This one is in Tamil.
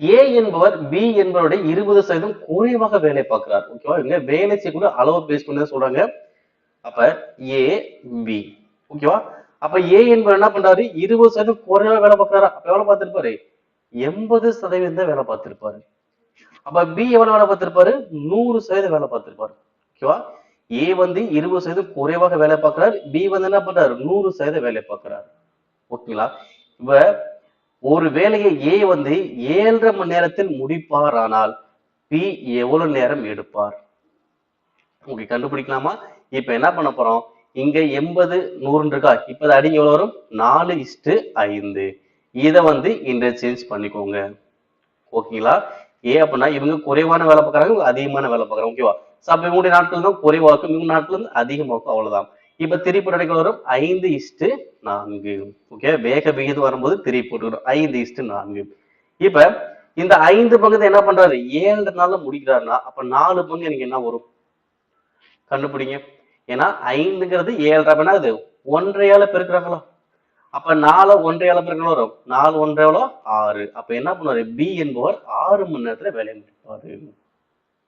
ஏ என்பவர் பி என்பவருடைய இருபது சதவீதம் குறைவாக வேலை பார்க்கிறார். ஓகேவா இங்க வேலை செய்யக்கூடிய அளவு பேஸ் பண்ணி சொல்றாங்க. அப்ப ஏ பி ஓகேவா அப்ப ஏ என்பவர் என்ன பண்றாரு? இருபது சதவீதம் குறைவா வேலை பார்க்கறாரா? அப்ப எவ்வளவு பார்த்திருப்பாரு? எண்பது சதவீதம் தான் வேலை பார்த்திருப்பாரு. அப்ப பி எவ்வளவு வேலை பார்த்திருப்பாரு? நூறு சதவீதம் வேலை பார்த்திருப்பாரு. ஓகேவா ஏ வந்து இருபது சதவீதம் குறைவாக வேலை பார்க்கிறார். பி வந்து என்ன பண்றாரு? நூறு சதவீதம் வேலை பார்க்கிறார். ஓகேங்களா இப்ப ஒரு வேலையை ஏ வந்து ஏழரை மணி நேரத்தில் முடிப்பார் ஆனால் பி எவ்வளவு நேரம் எடுப்பார்? ஓகே கண்டுபிடிக்கலாமா? இப்ப என்ன பண்ண போறோம்? இங்க எண்பது நூறுன்னு இருக்கா? இப்ப அடி அடிங்க எவ்வளவு வரும்? நாலு இஷ்டு ஐந்து. இதை வந்து இன்டர்சேஞ்ச் பண்ணிக்கோங்க. ஓகேங்களா ஏ அப்படின்னா இவங்க குறைவான வேலை பார்க்குறாங்க அதிகமான வேலை பார்க்குறாங்க. ஓகேவா சோ அப்ப இவங்களுடைய நாட்கள் தான் குறைவாக்கும் இவங்க நாட்கள் வந்து அதிகமாக்கும். அவ்வளவுதான். இப்ப திருப்பி அடைக்கல் வரும். ஐந்து இஷ்டு நான்கு. ஓகே வேக விகிதம் வரும்போது திருப்பி போட்டுக்கிறோம் ஐந்து இஷ்டு நான்கு. இப்ப இந்த ஐந்து பங்கு என்ன பண்றாரு? ஏழு நாள்ல முடிக்கிறாருன்னா அப்ப நாலு பங்கு எனக்கு என்ன வரும்? கண்டுபிடிங்க. ஏன்னா ஐந்துங்கிறது ஏழரை அப்படின்னா அது ஒன்றையால பெருக்குறாங்களா? அப்ப நாலு ஒன்றையால பெருக்கணும் வரும். நாலு ஒன்றையாலோ ஆறு. அப்ப என்ன பண்ணுவாரு? பி என்பவர் ஆறு மணி நேரத்துல வேலையை முடிப்பாரு.